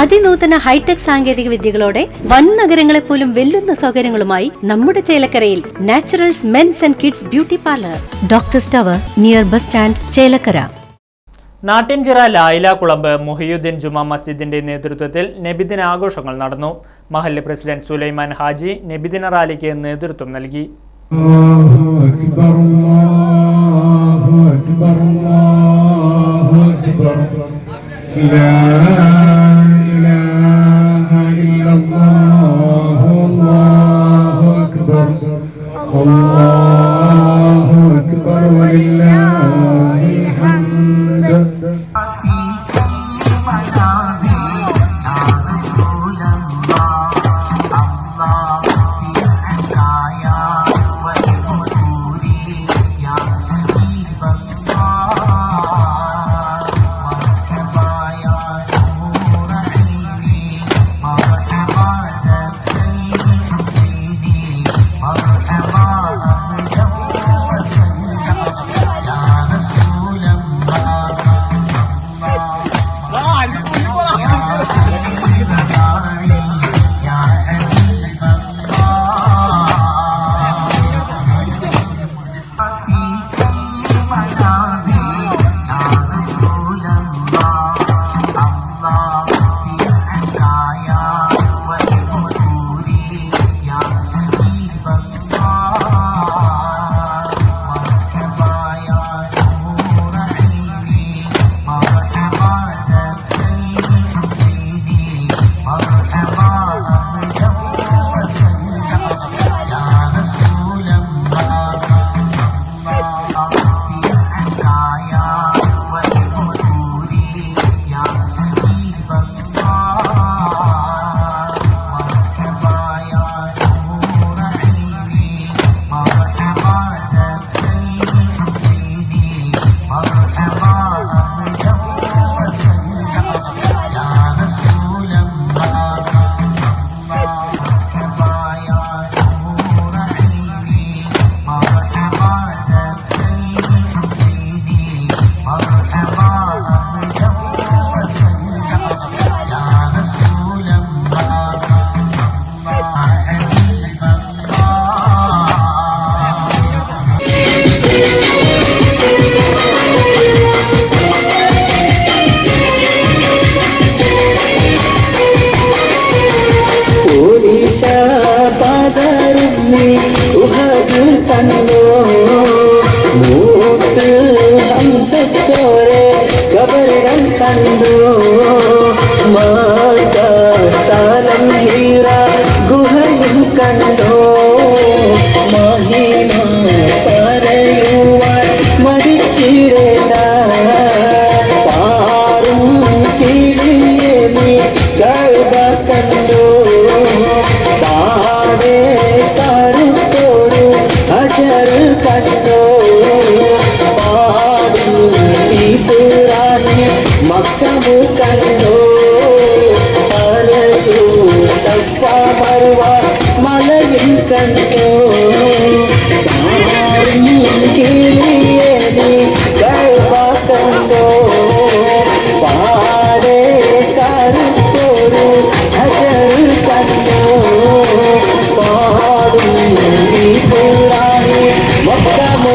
അതിനൂതന hi tech സാങ്കേതിക വിദ്യകളോടെ വൻ നഗരങ്ങളെ പോലും വെല്ലുന്ന സൗകര്യങ്ങളുമായി നമ്മുടെ ചേലക്കരയിൽ Naturals men's and kids beauty parlour. Doctor's tower near bus stand Chelakkara. Nattinchira ലായിലാകുളമ്പ് Muhiyuddin ജുമാ മസ്ജിദിന്റെ നേതൃത്വത്തിൽ നബിദിന ആഘോഷങ്ങൾ നടന്നു. മഹല്ല് പ്രസിഡന്റ് സുലൈമാൻ ഹാജി നബിദിന റാലിക്ക് നേതൃത്വം നൽകി. അക്ബർ അക്ബർ അക്ബർ. Amen. तन लो भूत हमसे तोरे कबर रन कंदो माता तालम हीरा गुहर कंदो கண்டோ பறையோ சஃபா மருவா மலையின் கண்டோ கிளியனி கழ்வா கண்டோ. பாடே கருத்தோரு அஜரு கண்டோ. பாடும் நீ புல்லானி மொத்தமு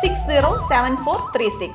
six zero seven four three six